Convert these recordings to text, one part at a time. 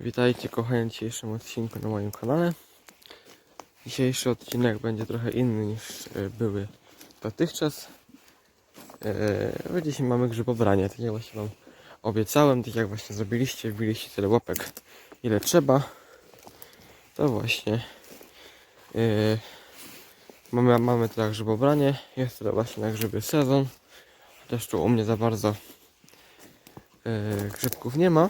Witajcie kochani w dzisiejszym odcinku na moim kanale. Dzisiejszy odcinek będzie trochę inny niż e, były dotychczas. E, Dzisiaj mamy grzybobranie, tak jak właśnie wam obiecałem, tak jak właśnie zrobiliście, wbiliście tyle łapek ile trzeba. To właśnie e, mamy, mamy teraz grzybobranie, jest to właśnie na grzyby sezon. Chociaż tu u mnie za bardzo grzybków nie ma.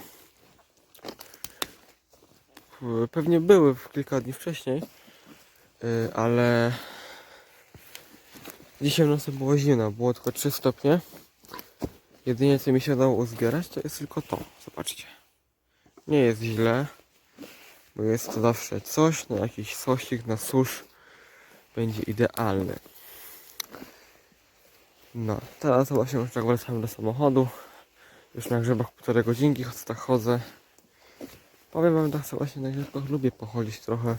Pewnie były kilka dni wcześniej, y, ale dzisiaj w nocy było zimno, było tylko 3 stopnie. Jedynie co mi się dało uzbierać to jest tylko to, zobaczcie. Nie jest źle, bo jest to zawsze coś, na jakiś soślik, na susz będzie idealny. No, teraz właśnie już tak wracam do samochodu. Już na grzebach półtorej godzinki tak chodzę. Powiem wam tak, właśnie na grzybkach lubię pochodzić trochę.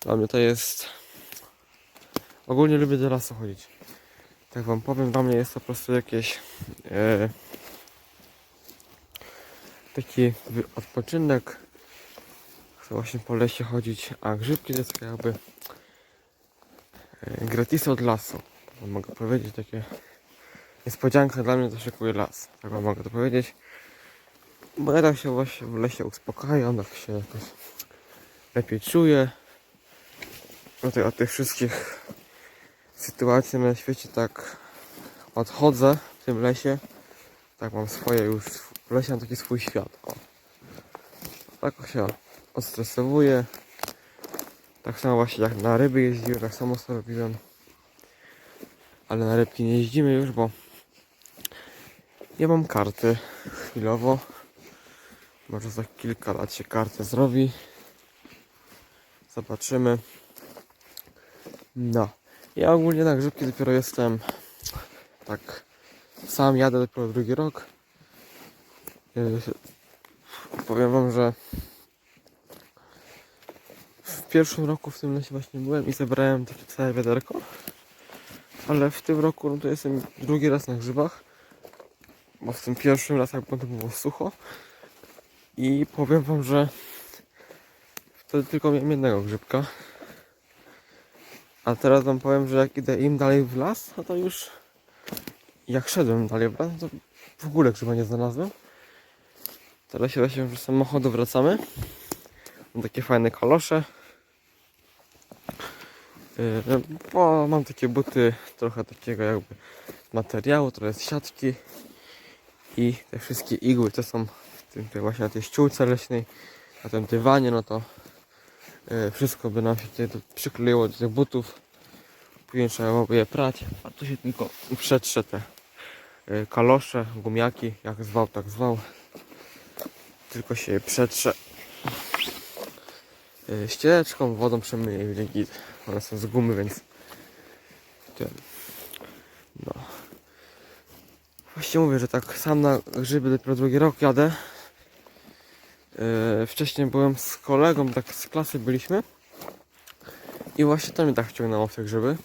Dla mnie to jest... Ogólnie lubię do lasu chodzić. Tak wam powiem, dla mnie jest to po prostu jakieś... E, taki odpoczynek. Chcę właśnie po lesie chodzić, a grzybki to jest jakby... E, gratis od lasu. Mogę powiedzieć, takie... Niespodzianka dla mnie to szykuje las. Tak wam mogę to powiedzieć. Tak się właśnie w lesie uspokajam, tak się jakoś lepiej czuję. Tutaj od tych wszystkich sytuacji na świecie tak odchodzę w tym lesie. Tak mam swoje już, w lesie mam taki swój świat. O. Tak się odstresowuję. Tak samo właśnie jak na ryby jeździłem, tak samo sobie robiłem. Ale na rybki nie jeździmy już, bo nie mam karty chwilowo. Może za kilka lat się kartę zrobi. Zobaczymy. No. Ja ogólnie na grzybki dopiero jestem tak sam jadę dopiero drugi rok. Yy, Powiem wam, że w pierwszym roku w tym lesie właśnie byłem i zebrałem takie całe wiaderko. Ale w tym roku no to jestem drugi raz na grzybach. Bo w tym pierwszym raz jak to było sucho. I powiem wam, że wtedy tylko miałem jednego grzybka. A teraz wam powiem, że jak idę im dalej w las, no to już jak szedłem dalej w las, to w ogóle grzyba nie znalazłem. Teraz się właśnie z samochodu wracamy. Mam takie fajne kalosze. Yy, Bo mam takie buty trochę takiego jakby materiału, trochę z siatki. I te wszystkie igły to są tym, tutaj właśnie na tej ściółce leśnej, na tym dywanie, no to e, wszystko by nam się tutaj tu przykleiło do tych butów. Później trzeba byłoby je prać, a tu się tylko przetrze te e, kalosze, gumiaki, jak zwał, tak zwał. Tylko się je przetrze ściereczką, wodą przemyję i będzie git. One są z gumy, więc ten, no. Właśnie mówię, że tak sam na grzyby dopiero drugi rok jadę. Yy, wcześniej byłem z kolegą, tak z klasy byliśmy. I właśnie to mnie tak wciągnęło w te grzyby.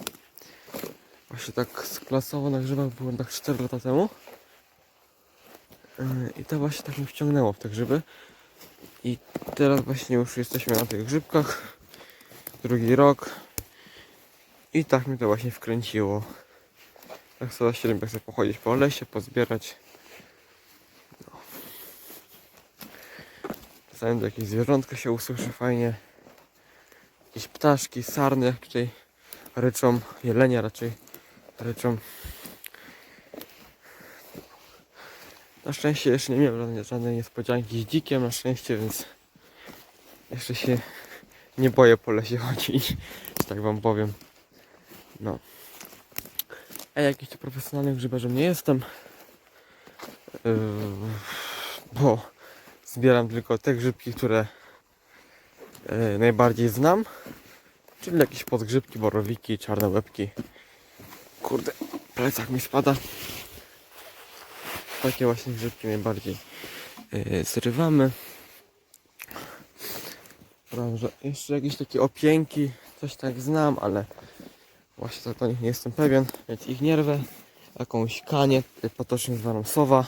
Właśnie tak klasowo na grzybach byłem tak 4 lata temu. Yy, I to właśnie tak mnie wciągnęło w te grzyby. I teraz właśnie już jesteśmy na tych grzybkach. Drugi rok. I tak mnie to właśnie wkręciło. Tak sobie właśnie lubię sobie pochodzić po lesie, pozbierać. Czasami to jakieś zwierzątka się usłyszy fajnie. Jakieś ptaszki, sarny jak tutaj ryczą, jelenia raczej ryczą. Na szczęście jeszcze nie miałem żadnej, niespodzianki z dzikiem, na szczęście, więc jeszcze się nie boję po lesie chodzić, że tak wam powiem. No. Ja jakiś tu profesjonalnym grzybarzem nie jestem. Yy, bo zbieram tylko te grzybki, które yy, najbardziej znam. Czyli jakieś podgrzybki, borowiki, czarne łebki. Kurde, plecak mi spada. Takie właśnie grzybki najbardziej yy, zrywamy. Prawda, jeszcze jakieś takie opięki, coś tak znam, ale Właśnie tak do nich nie jestem pewien, więc ich nie rwę. Jakąś kanię, y, potocznie zwaną sowa.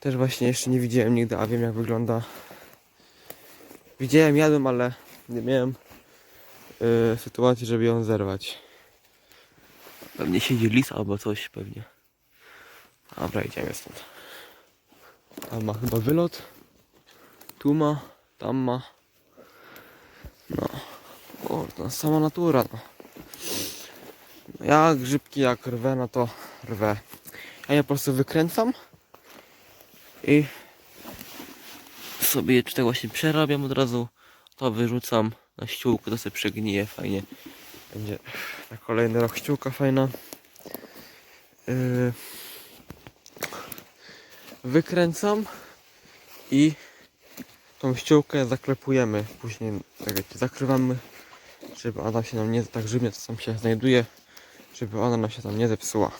Też właśnie jeszcze nie widziałem nigdy, a wiem jak wygląda. Widziałem, jadłem, ale nie miałem y, sytuacji, żeby ją zerwać. Pewnie siedzi lis albo coś, pewnie. Dobra, idziemy stąd. Tam ma chyba wylot. Tu ma, tam ma. No. Kurde, sama natura, no. No Ja grzybki jak rwę, no to rwę. Ja je po prostu wykręcam i sobie tutaj właśnie przerabiam od razu. To wyrzucam na ściółkę, to sobie przegnije fajnie. Będzie na kolejny rok ściółka fajna. Yy, wykręcam i tą ściółkę zaklepujemy. Później tak wiecie, zakrywamy, żeby ona się nam nie tak żywnie co tam się znajduje, żeby ona nam się tam nie zepsuła.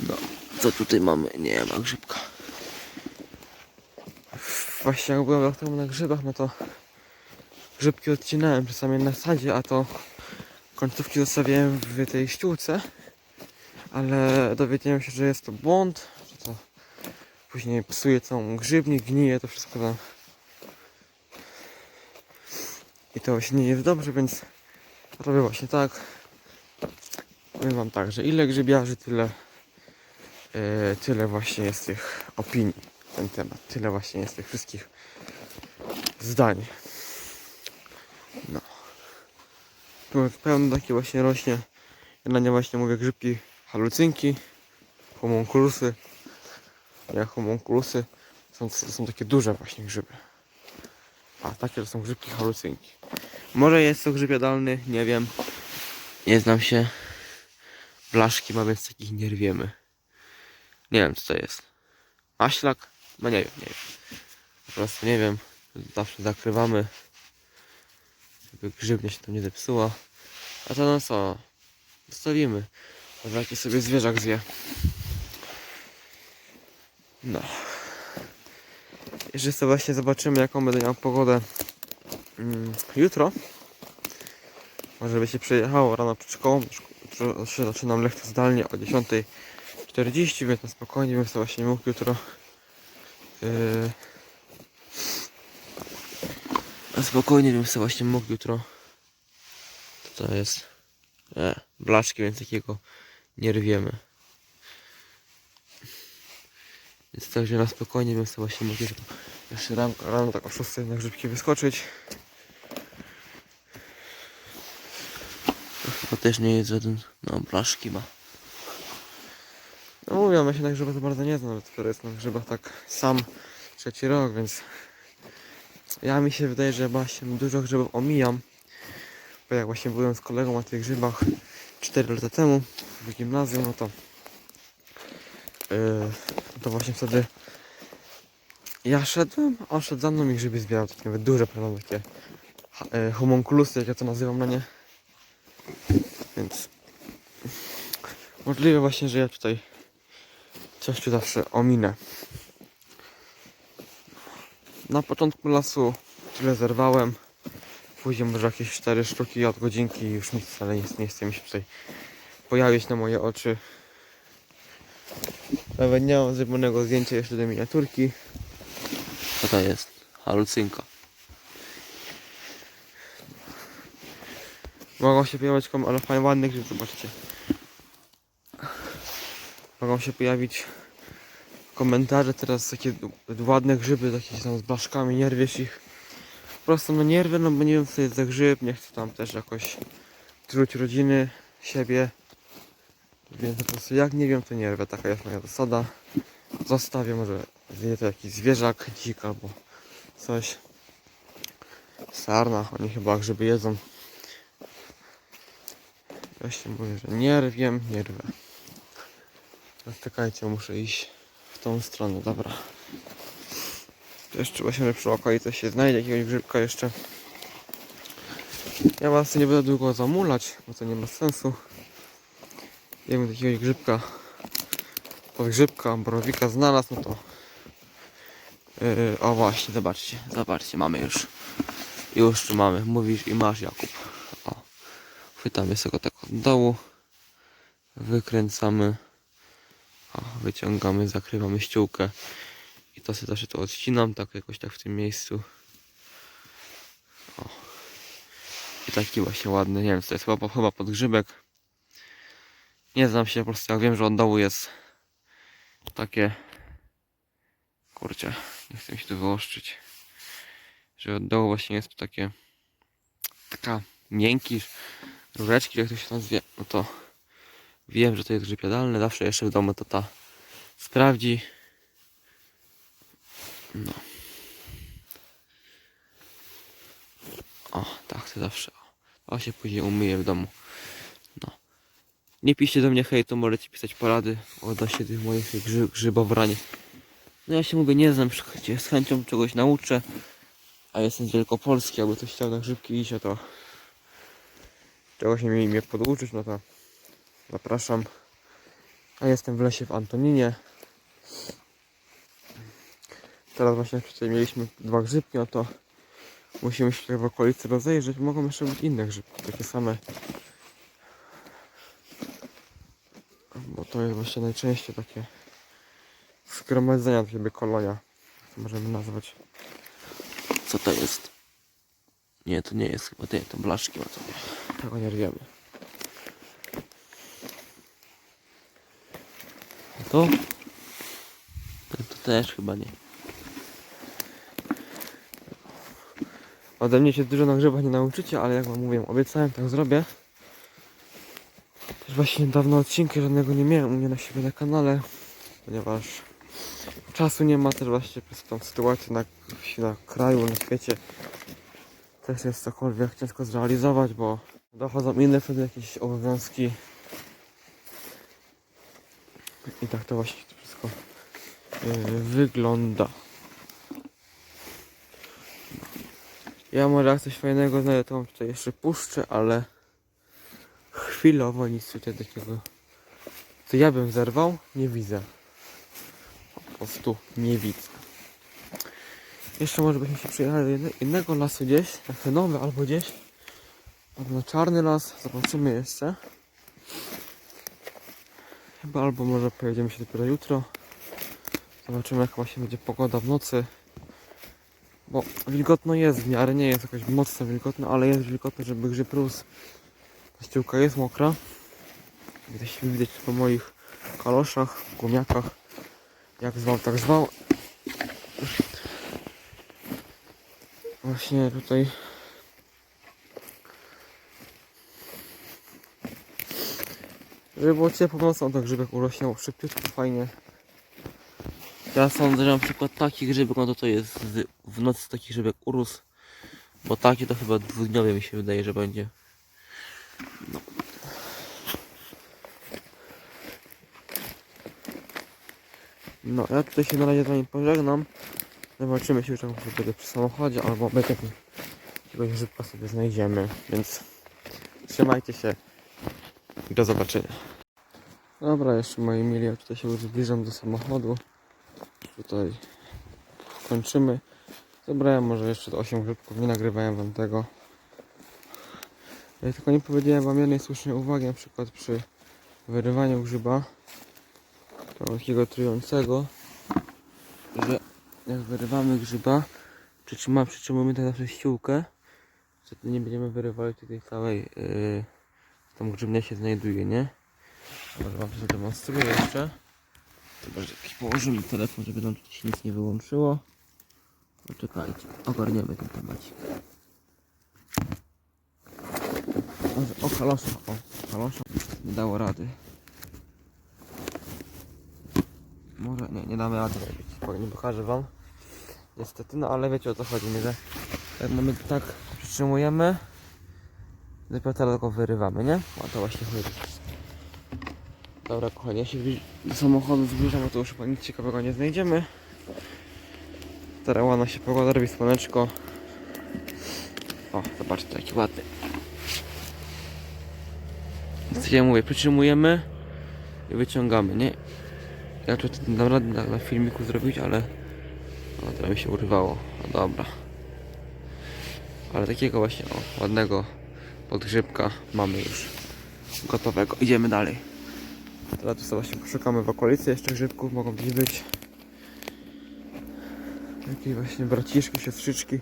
No, co tutaj mamy? Nie ma grzybka. Właśnie jak byłem na grzybach, no to grzybki odcinałem przy samej nasadzie, a to końcówki zostawiałem w tej ściółce, ale dowiedziałem się, że jest to błąd, że to później psuje całą grzybnię, gnije to wszystko tam. I to właśnie nie jest dobrze, więc robię właśnie tak. Powiem wam tak, że ile grzybiarzy, tyle, tyle właśnie jest tych opinii na ten temat. Tyle właśnie jest tych wszystkich zdań. No. Tu pełno takie właśnie rośnie. Ja na nie właśnie mówię grzybki halucynki, homunculusy. Nie, homunculusy są, są takie duże właśnie grzyby. A takie to są grzybki halucynki. Może jest to grzyb jadalny, nie wiem. Nie znam się. Blaszki ma, więc takich nie rwiemy. Nie wiem co to jest. Maślak? No nie wiem, nie wiem. Po prostu nie wiem. Zawsze zakrywamy. Żeby grzybnia się tam nie zepsuła. A to no co? Zostawimy. Może jakiś sobie zwierzak zje. No. Jeszcze sobie właśnie zobaczymy jaką będę miał pogodę mm, jutro. Może by się przejechało rano przed szkołą. Zaczynam lekcję zdalnie o 10.40, więc na spokojnie bym sobie właśnie mógł jutro yy, na spokojnie bym sobie właśnie mógł jutro co to jest e, blaszki, więc takiego nie rwiemy. Więc także na spokojnie bym sobie właśnie mógł jutro jeszcze rano, rano tak o 6 na grzybki wyskoczyć. To chyba też nie jest żaden, no blaszki ma. No mówią, ja się na grzybach to bardzo nie znam, dopiero jest na grzybach tak sam trzeci rok, więc ja mi się wydaje, że właśnie dużo grzybów omijam. Bo jak właśnie byłem z kolegą na tych grzybach 4 lata temu w gimnazjum, no to yy, to właśnie wtedy ja szedłem, a on szedł za mną i grzyby zbierał, takie nawet duże, prawda, takie yy, homunculusy, jak ja to nazywam na nie. Więc możliwe właśnie, że ja tutaj coś tu zawsze ominę. Na początku lasu tyle zerwałem. Później może jakieś 4 sztuki od godzinki i już nic wcale nie, nie chce mi się tutaj pojawić na moje oczy. Nawet nie mam zrobionego zdjęcia jeszcze do miniaturki. Co to jest? Halucynka. Mogą się pojawić kom, ale fajnie ładny grzyb, zobaczcie. Mogą się pojawić komentarze teraz takie ładne grzyby, takie tam z blaszkami, nie rwiesz ich. Po prostu no nie no bo nie wiem co jest za grzyb, nie chcę tam też jakoś truć rodziny, siebie. Więc po prostu jak nie wiem to nie rwię, taka jest moja zasada. Zostawię, może zje to jakiś zwierzak, dzik albo coś. Sarna, oni chyba grzyby jedzą. Właśnie mówię, że nie rwiem, nie rwę. Czekajcie, muszę iść w tą stronę, dobra. Jeszcze właśnie przy okolicy się znajdzie jakiegoś grzybka jeszcze. Ja was nie będę długo zamulać, bo to nie ma sensu. Jakbym jakiegoś grzybka, podgrzybka, borowika znalazł, no to yy, o właśnie, zobaczcie, zobaczcie, mamy już. Już tu mamy, mówisz i masz Jakub. O, chwytamy sobie go tak od dołu, wykręcamy. O, wyciągamy, zakrywamy ściółkę. I to sobie zawsze to odcinam, tak jakoś tak w tym miejscu. O. I taki właśnie ładny, nie wiem, to jest chyba, chyba podgrzybek. Nie znam się po prostu, jak wiem, że od dołu jest takie... Kurczę, nie chcę mi się tu wyłoszczyć. Że od dołu właśnie jest to takie... Taka miękki rureczki, jak to się nazywa, no to wiem, że to jest grzyb jadalny, zawsze jeszcze w domu to ta sprawdzi. No. O, tak, to zawsze. O, się później umyję w domu. No. Nie piszcie do mnie hejtu, możecie pisać porady odnośnie tych moich grzy, grzybobrań. No ja się mówię, nie znam, z chęcią czegoś nauczę. A jestem z Wielkopolski, jakby ktoś chciał na grzybki iść, to czegoś mnie, mnie poduczyć, no to zapraszam. A jestem w lesie w Antoninie. Teraz właśnie tutaj mieliśmy dwa grzybki, no to musimy się tutaj w okolicy rozejrzeć. Mogą jeszcze być inne grzybki, takie same. Bo to jest właśnie najczęściej takie zgromadzenia, jakby kolonia, to możemy nazwać. Co to jest? Nie, to nie jest chyba, nie, to blaszki ma to. Tego nie wiemy. To? To, to też chyba nie. Ode mnie się dużo na grzybach nie nauczycie, ale jak wam mówię, obiecałem, tak zrobię. Też właśnie dawno odcinka żadnego nie miałem u mnie na siebie na kanale, ponieważ czasu nie ma też właśnie przez tą sytuację na, na kraju, na świecie. Też jest cokolwiek ciężko zrealizować, bo dochodzą inne wtedy jakieś obowiązki. I tak to właśnie to wszystko yy, wygląda. Ja może jak coś fajnego znajdę, to wam tutaj jeszcze puszczę, ale chwilowo nic tutaj takiego, co ja bym zerwał, nie widzę. Po prostu nie widzę. Jeszcze może byśmy się przyjechali do innego lasu gdzieś, taki nowy albo gdzieś. Albo na czarny las, zobaczymy jeszcze. Chyba albo może pojedziemy się dopiero jutro. Zobaczymy jaka właśnie będzie pogoda w nocy. Bo wilgotno jest w miarę, nie jest jakoś mocno wilgotno, ale jest wilgotno, żeby rósł. Ta ściółka jest mokra. Widać, widać po moich kaloszach, gumiakach. Jak zwał, tak zwał. Właśnie tutaj Żeby było ciepło nocą, to grzybek urośnie szybciutko, fajnie. Ja sądzę, że na przykład taki grzybek, no to to jest w, nocy taki grzybek urósł. Bo taki to chyba dwudniowy mi się wydaje, że będzie. No. No, ja tutaj się na razie z wami pożegnam. Zobaczymy się już jak będę przy samochodzie, albo będzie jakiegoś grzybka sobie znajdziemy, więc trzymajcie się do zobaczenia. Dobra, jeszcze moi mili, ja tutaj się już zbliżam do samochodu. Tutaj kończymy. Zebrałem może jeszcze 8 grzybków, nie nagrywałem wam tego. Ja tylko nie powiedziałem wam jednej słusznej uwagi, na przykład przy wyrywaniu grzyba takiego trującego, że jak wyrywamy grzyba, przytrzymamy, przytrzymujemy tak zawsze ściółkę, wtedy nie będziemy wyrywali tutaj całej, yy, tam grzybnia się znajduje, nie? Może wam to zademonstruję jeszcze. Chyba, że jakiś położymy telefon, żeby nam tutaj się nic nie wyłączyło. Poczekajcie, ogarniemy ten temacik. Może o kalosza, o kalosza nie dało rady. Może nie, nie damy rady robić, nie pokażę wam. Niestety, no ale wiecie o co chodzi, nie? że jak mamy tak przytrzymujemy, dopiero go wyrywamy, nie? O to właśnie chodzi. Dobra kochani, ja się do samochodu zbliżam, bo to już nic ciekawego nie znajdziemy. Teraz ładna się pogoda, robi słoneczko. O, zobaczcie jaki ładny. Co ja mówię, przytrzymujemy i wyciągamy, nie? Ja tu dam radę na, na filmiku zrobić, ale o, teraz mi się urywało. No dobra. Ale takiego właśnie, o, ładnego podgrzybka mamy już gotowego. Idziemy dalej. Teraz tu sobie właśnie poszukamy w okolicy jeszcze grzybków, mogą gdzieś być. Jakieś właśnie braciszki, siostrzyczki.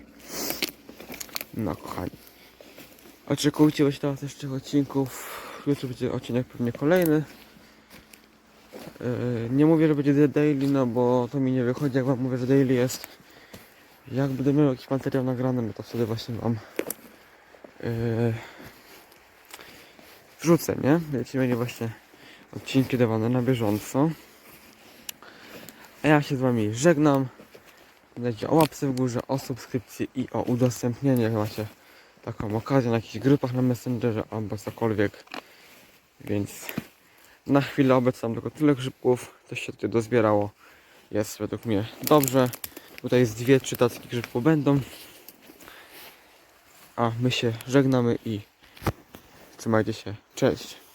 No kochani. Oczekujcie już teraz jeszcze odcinków. Jutro będzie odcinek pewnie kolejny. Yy, Nie mówię, że będzie daily, no bo to mi nie wychodzi, jak wam mówię, że daily jest. Jak będę miał jakiś materiał nagrany, no to wtedy właśnie wam yy, wrzucę, nie? Będziecie mieli właśnie odcinki dawane na bieżąco. A ja się z wami żegnam. Pamiętajcie o łapce w górze, o subskrypcji i o udostępnienie, jak macie taką okazję na jakichś grupach na Messengerze albo cokolwiek. Więc na chwilę obecną tylko tyle grzybków, coś się tutaj dozbierało. Jest według mnie dobrze. Tutaj z dwie, trzy tacki grzybków będą. A my się żegnamy i trzymajcie się. Cześć.